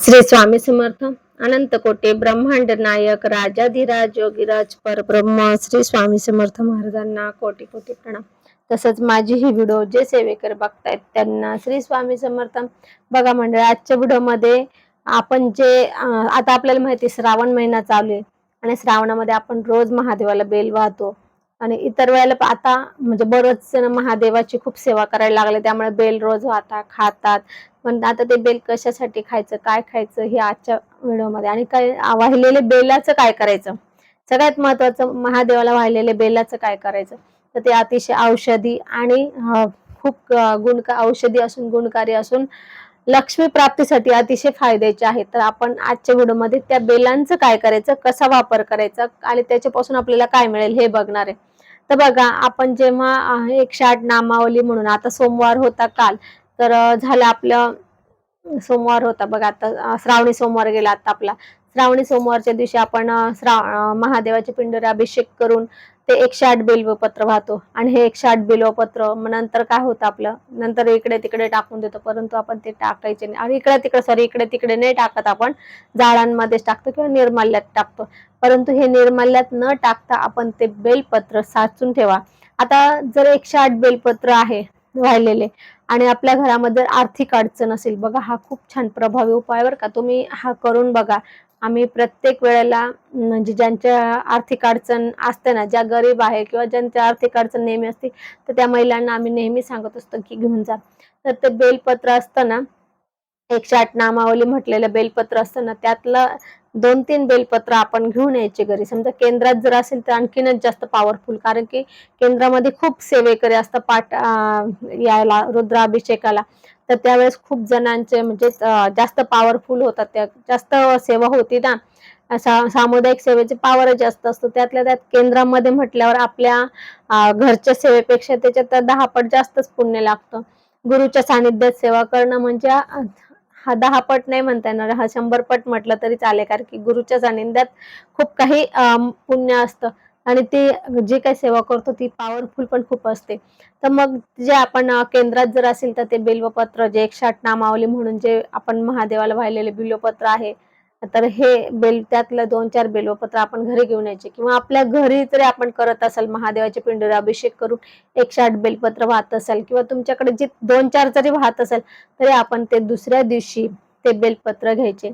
श्री स्वामी समर्थ अनंत कोटे ब्रह्मांड नायक राजाधिराज योगीराज परब्रह्म श्री स्वामी समर्थ महाराजांना कोटी कोटी प्रणाम. तसंच माझी ही व्हिडिओ जे सेवेकर बघतायत त्यांना श्री स्वामी समर्थ. बघा मंडळ आजच्या व्हिडिओमध्ये आपण जे आता आपल्याला माहिती आहे, श्रावण महिना चालू आहे. आणि श्रावणामध्ये आपण रोज महादेवाला बेल वाहतो. आणि इतर वेळेला आता म्हणजे बरंच जण महादेवाची खूप सेवा करायला लागले त्यामुळे बेल रोज आता खातात. पण आता ते बेल कशासाठी खायचं काय खायचं हे आजच्या व्हिडिओमध्ये. आणि काय वाहिलेले बेलाचं काय करायचं? सगळ्यात महत्वाचं महादेवाला वाहिलेले बेलाचं काय करायचं? तर ते अतिशय औषधी आणि खूप गुणका औषधी असून गुणकारी असून लक्ष्मी प्राप्तीसाठी अतिशय फायद्याचे आहेत तर आपण आजच्या व्हिडिओमध्ये त्या बेलांचं काय करायचं कसा वापर करायचा आणि त्याच्यापासून आपल्याला काय मिळेल हे बघणार आहे. तर बघा आपण जेव्हा अं, एकशे आठ नामावली म्हणून आता सोमवार होता काल तर झालं आपलं सोमवार होता बघा आता श्रावणी सोमवार गेला आता आपला. श्रावणी सोमवारच्या दिवशी आपण अं, श्रा महादेवाचे पिंडीवर अभिषेक करून ते एकशे आठ बेलवपत्र वाहतो. आणि हे एकशे आठ बेलवपत्र मग नंतर काय होतं आपलं? नंतर इकडे तिकडे टाकून देतो. परंतु आपण ते टाकायचे नाही. आणि इकडे तिकडे सॉरी इकडे तिकडे नाही टाकत आपण. झाडांमध्येच टाकतो किंवा निर्माल्यात टाकतो. परंतु हे निर्माल्यात न टाकता आपण ते बेलपत्र साचून ठेवा. आता जर एकशे आठ बेलपत्र आहे वाहिलेले आणि आपल्या घरामध्ये आर्थिक अडचण असेल बघा हा खूप छान प्रभावी उपाय बरं का. तुम्ही हा करून बघा. आम्ही प्रत्येक वेळेला म्हणजे ज्यांच्या आर्थिक अडचण असते ना ज्या गरीब आहे किंवा ज्यांच्या आर्थिक अडचण नेहमी असते तर त्या महिलांना आम्ही नेहमी सांगत असतो की घेऊन जा. तर ते बेलपत्र असतं ना एकशे आठ नामावली म्हटलेलं बेलपत्र असतं ना त्यातलं दोन तीन बेलपत्र आपण घेऊन यायचे घरी. समजा केंद्रात जर असेल तर आणखीनच जास्त पॉवरफुल कारण की केंद्रामध्ये खूप सेवेकरी असतात पाठ यायला रुद्राभिषेकाला. तर त्यावेळेस खूप जणांचे म्हणजे जास्त पॉवरफुल होतात त्या जास्त सेवा होती ना. सा- सामुदायिक सेवेचे पॉवर जास्त असतो. त्यातल्या त्यात केंद्रामध्ये म्हटल्यावर आपल्या घरच्या सेवेपेक्षा त्याच्यात दहा पट जास्तच पुण्य लागतं. गुरुच्या सानिध्यात सेवा करणं म्हणजे हा दहा पट नाही म्हणता येणार. हा शंभर पट म्हटलं तरी चालेल. कारण की गुरुच्या सानिध्यात खूप काही पुण्य असतं. आणि ती जे काही सेवा करतो ती पॉवरफुल पण खूप असते. तर मग जे आपण केंद्रात जर असेल तर ते बिल्वपत्र जे एकशाट नामावली म्हणून जे आपण महादेवाला वाहिलेले बिल्वपत्र आहे तर हे बेल त्यातलं दोन चार बेलवपत्र आपण घरी घेऊन यायचे. किंवा आपल्या घरी जरी आपण करत असाल महादेवाचे पिंडीवर अभिषेक करून एकशे आठ बेलपत्र वाहत असाल किंवा तुमच्याकडे जे दोन चार जरी वाहत असेल तरी आपण ते दुसऱ्या दिवशी ते बेलपत्र घ्यायचे.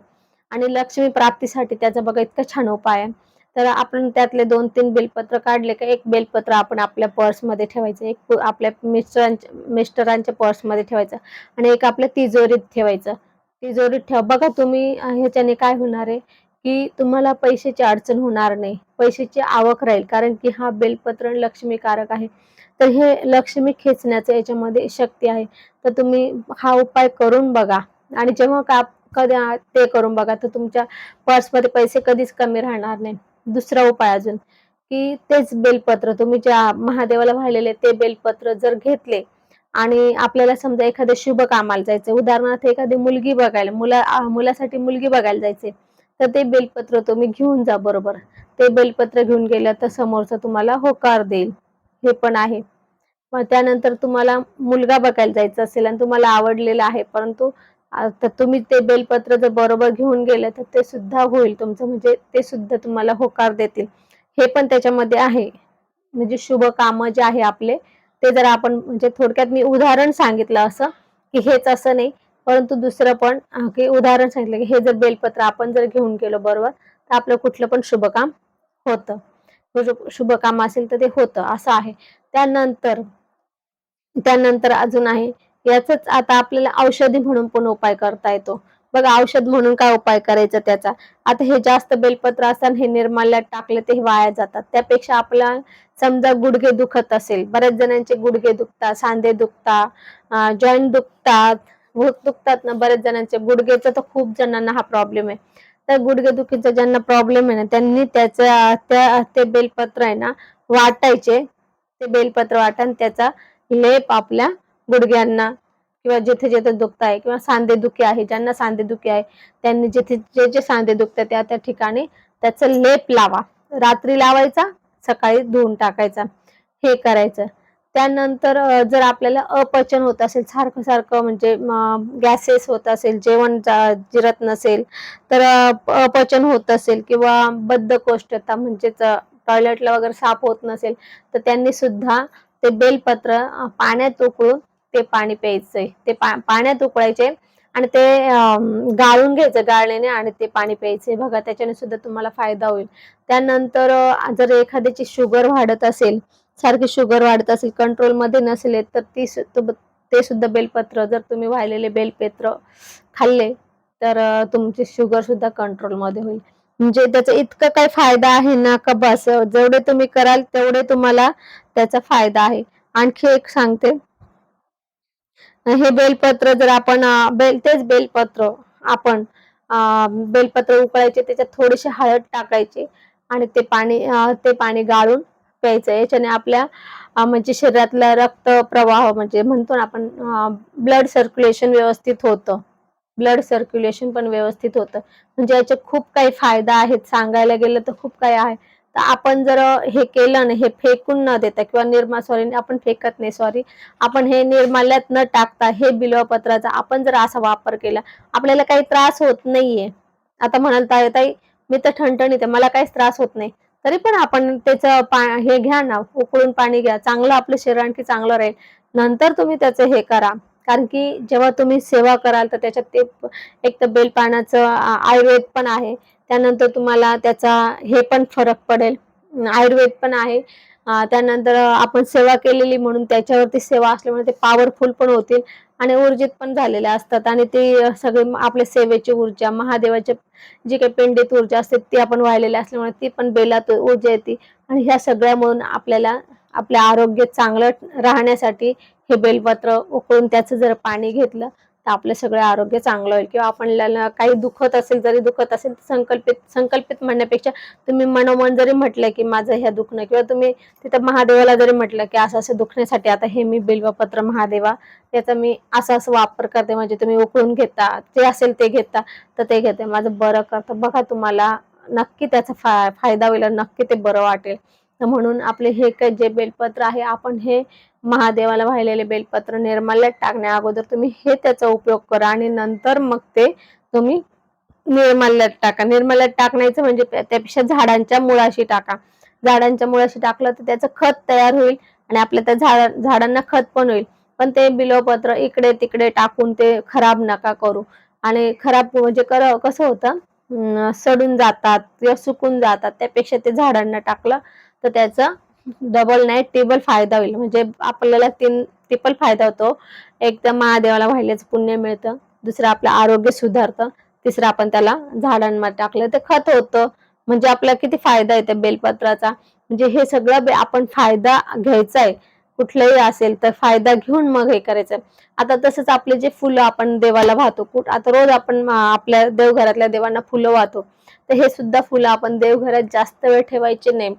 आणि लक्ष्मी प्राप्तीसाठी त्याचा बघा इतका छान उपाय आहे. तर आपण त्यातले दोन तीन बेलपत्र काढले का एक बेलपत्र आपण आपल्या पर्समध्ये ठेवायचं एक आपल्या मिस्टरांच्या मिस्टरांच्या पर्समध्ये ठेवायचं आणि एक आपल्या तिजोरीत ठेवायचं. तिजोरीत ठेवा. बघा तुम्ही ह्याच्याने काय होणार आहे की तुम्हाला पैशाची अडचण होणार नाही. पैशाची आवक राहील कारण की हा बेलपत्र लक्ष्मीकारक आहे. तर हे लक्ष्मी खेचण्याचं याच्यामध्ये शक्ती आहे. तर तुम्ही हा उपाय करून बघा. आणि जेव्हा का कधी ते करून बघा. तर तुमच्या पर्समध्ये पैसे कधीच कमी राहणार नाही. दुसरा उपाय अजून की तेच बेलपत्र तुम्ही ज्या महादेवाला वाहिलेले ते बेलपत्र जर घेतले आणि आपल्याला समजा एखाद्या शुभ कामाला जायचं उदाहरणार्थ एखादी मुलगी बघायला मुला मुलासाठी मुलगी बघायला जायचे तर ते बेलपत्र तुम्ही घेऊन जा बरोबर. ते बेलपत्र घेऊन गेलं तर समोरचा तुम्हाला होकार देईल. हे पण आहे. मग त्यानंतर तुम्हाला मुलगा बघायला जायचा असेल आणि तुम्हाला आवडलेला आहे परंतु तर तुम्ही ते बेलपत्र जर बरोबर घेऊन गेलं तर ते सुद्धा होईल तुमचं. म्हणजे ते सुद्धा तुम्हाला होकार देतील. हे पण त्याच्यामध्ये आहे. म्हणजे शुभ कामं जे आहे आपले ते जर आपण म्हणजे थोडक्यात मी उदाहरण सांगितलं असं की हेच असं नाही. परंतु दुसरं पण की उदाहरण सांगितलं की हे जर बेलपत्र आपण जर घेऊन गेलो बरोबर तर आपलं कुठलं पण शुभ काम होतं शुभ काम असेल तर ते होतं असं आहे. त्यानंतर त्यानंतर अजून आहे याचच आता आपल्याला औषधी म्हणून पण उपाय करता येतो. बघा औषध म्हणून काय उपाय करायचा त्याचा? आता हे जास्त बेलपत्र असताना हे निर्माल्यात टाकले ते वाया जातात. त्यापेक्षा आपला समजा गुडघे दुखत असेल बऱ्याच जणांचे गुडघे दुखतात सांधे दुखतात जॉईंट दुखतात भूक दुखतात ना बऱ्याच जणांचे. गुडघेचा तर खूप जणांना हा प्रॉब्लेम आहे. तर गुडघे दुखीचा ज्यांना प्रॉब्लेम आहे ना त्यांनी त्याचा त्या ते बेलपत्र आहे ना वाटायचे. ते बेलपत्र वाटा त्याचा लेप आपल्या गुडघ्यांना किंवा जिथे जिथे दुखत आहे किंवा सांधेदुखी आहे ज्यांना सांधेदुखी आहे त्यांनी जिथे जे जे सांधे दुखते त्या त्या ठिकाणी त्याचा लेप लावा. रात्री लावायचा सकाळी धुवून टाकायचा. हे करायचं. त्यानंतर जर आपल्याला अपचन होत असेल सारखं सारखं म्हणजे गॅसेस होत असेल जेवण जिरत नसेल तर अपचन होत असेल किंवा बद्धकोष्ठता म्हणजेच टॉयलेटला वगैरे साफ होत नसेल तर त्यांनी सुद्धा ते बेलपत्र पाण्यात उकळून ते पाणी प्यायचंय. ते पा- पाण्यात उकळायचे आणि ते गाळून घ्यायचं गाळण्याने आणि ते पाणी प्यायचे बघा त्याच्याने सुद्धा तुम्हाला फायदा होईल. त्यानंतर जर एखाद्याची शुगर वाढत असेल सारखी शुगर वाढत असेल कंट्रोलमध्ये नसेल येत, तर ती ते सुद्धा बेलपत्र जर तुम्ही वाहिलेले बेलपत्र खाल्ले तर तुमची शुगर सुद्धा कंट्रोलमध्ये होईल. म्हणजे त्याचा इतका काही फायदा आहे ना का बस जेवढे तुम्ही कराल तेवढे तुम्हाला त्याचा फायदा आहे. आणखी एक सांगते हे बेलपत्र जर आपण बेल तेच बेलपत्र आपण बेलपत्र उकळायचे त्याच्यात थोडीशी हळद टाकायची आणि ते पाणी ते पाणी गाळून प्यायचं. याच्याने आपल्या म्हणजे शरीरातला रक्त प्रवाह म्हणजे म्हणतो ना आपण ब्लड सर्क्युलेशन व्यवस्थित होतं. ब्लड सर्क्युलेशन पण व्यवस्थित होतं. म्हणजे याचे खूप काही फायदा आहेत. सांगायला गेलं तर खूप काही आहे. तर आपण जर हे केलं ना हे फेकून न देता किंवा निर्मा सॉरी आपण फेकत नाही सॉरी आपण हे निर्माल्यात न टाकता हे बिलवपत्राचा आपण जर असा वापर केला आपल्याला काही त्रास होत नाहीये. आता म्हणाल ताई ताई मी तर ठणठणीत आहे मला काहीच त्रास होत नाही. तरी पण आपण त्याचं पा हे घ्या ना उकळून पाणी घ्या चांगलं आपलं शरीर आणखी चांगलं राहील. नंतर तुम्ही त्याचं हे करा. कारण की जेव्हा तुम्ही सेवा कराल तर त्याच्यात ते एक तर बेलपानाचं आयुर्वेद पण आहे. त्यानंतर तुम्हाला त्याचा हे पण फरक पडेल. आयुर्वेद पण आहे. त्यानंतर आपण सेवा केलेली म्हणून त्याच्यावरती सेवा असल्यामुळे ते पॉवरफुल पण होतील आणि ऊर्जित पण झालेले असतात. आणि ते सगळे आपल्या सेवेची ऊर्जा महादेवाचे जी काही पिंडित ऊर्जा असते ती आपण वाहिलेली असल्यामुळे ती पण बेलात ऊर्जा येते. आणि ह्या सगळ्या म्हणून आपल्याला आपलं आरोग्य चांगलं राहण्यासाठी हे बेलपत्र उकळून त्याचं जर पाणी घेतलं तर आपलं सगळं आरोग्य चांगलं होईल. किंवा आपल्याला काही दुखत असेल जरी दुखत असेल तर संकल्पित संकल्पित म्हणण्यापेक्षा तुम्ही मनोमन जरी म्हटलं की माझं ह्या दुखणं किंवा तुम्ही तिथं महादेवाला जरी म्हटलं की असं असं दुखण्यासाठी आता हे मी बिल्वपत्र महादेवा त्याचा मी असं असं वापर करते. म्हणजे तुम्ही उकळून घेता जे असेल ते घेता तर ते घेते. माझं बरं करतं. बघा तुम्हाला नक्की त्याचा फा फायदा होईल नक्की ते बरं वाटेल. म्हणून आपले हे जे बेलपत्र आहे आपण हे महादेवाला वाहिलेले बेलपत्र निर्माल्यात टाकण्या अगोदर तुम्ही हे त्याचा उपयोग करा आणि नंतर मग ते तुम्ही निर्माल्यात टाका. निर्माल्यात टाकण्याचं म्हणजे त्यापेक्षा झाडांच्या मुळाशी टाका. झाडांच्या मुळाशी टाकलं तर त्याचं खत तयार होईल आणि आपल्या त्या झाड झाडांना खत पण होईल. पण ते बिलोपत्र इकडे तिकडे टाकून ते खराब नका करू. आणि खराब म्हणजे कर कसं होतं? सडून जातात किंवा सुकून जातात त्यापेक्षा ते झाडांना टाकलं तर त्याचा डबल नाही टेबल फायदा होईल. म्हणजे आपल्याला तीन ट्रिपल फायदा होतो. एक तर महादेवाला वाहिल्याचं पुण्य मिळतं. दुसरं आपलं आरोग्य सुधारतं. तिसरं आपण त्याला झाडांमध्ये टाकलं तर खत होतं. म्हणजे आपल्याला किती फायदा आहे त्या बेलपत्राचा. म्हणजे हे सगळं आपण फायदा घ्यायचा आहे. कुठलंही असेल तर फायदा घेऊन मग हे करायचं. आता तसंच आपले जे फुलं आपण देवाला वाहतो कुठ आता रोज आपण आपल्या देवघरातल्या देवांना फुलं वाहतो. तर हे सुद्धा फुलं आपण देवघरात जास्त वेळ ठेवायचे नाही.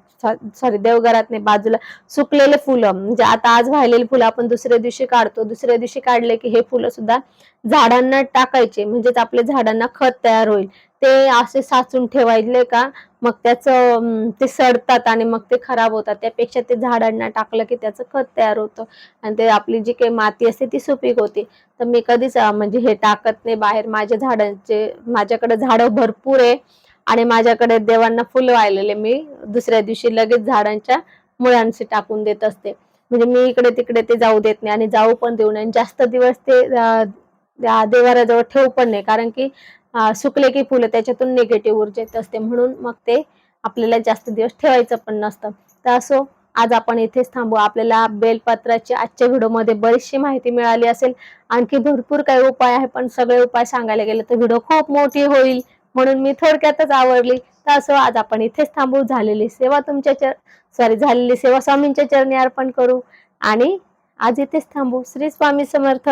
सॉरी देवघरात नाही बाजूला सुकलेले फुलं. म्हणजे आता आज वाहिलेले फुलं आपण दुसऱ्या दिवशी काढतो. दुसऱ्या दिवशी काढले की हे फुलं सुद्धा झाडांना टाकायचे म्हणजेच आपल्या झाडांना खत तयार होईल. ते असे साचून ठेवायले का? मग त्याचं ते सडतात आणि मग ते खराब होतात. त्यापेक्षा ते झाडांना टाकलं की त्याचं खत तयार होतं. आणि ते आपली जी काही माती असते ती सुपीक होते. तर मी कधीच म्हणजे हे टाकत नाही बाहेर. माझ्या झाडांचे माझ्याकडे झाडं भरपूर आहे आणि माझ्याकडे देवांना फुलं वाहिलेले मी दुसऱ्या दिवशी लगेच झाडांच्या मुळांशी टाकून देत असते. म्हणजे मी इकडे तिकडे ते जाऊ देत नाही आणि जाऊ पण देऊ नये आणि जास्त दिवस ते देवाराजवळ ठेवू पण नाही कारण की सुकले की फुलं त्याच्यातून निगेटिव्ह ऊर्जा येत असते. म्हणून मग ते आपल्याला जास्त दिवस ठेवायचं पण नसतं. तर असो आज आपण इथेच थांबू. आपल्याला बेलपत्राची आजच्या व्हिडिओमध्ये बरीचशी माहिती मिळाली असेल. आणखी भरपूर काही उपाय आहे पण सगळे उपाय सांगायला गेले तर व्हिडिओ खूप मोठी होईल. म्हणून मी थोडक्यातच आवडली. तर असो आज आपण इथेच थांबू. झालेली सेवा तुमच्या चर सॉरी झालेली सेवा स्वामींच्या चरणी अर्पण करू. आणि आज इथेच थांबू. श्री स्वामी समर्थ.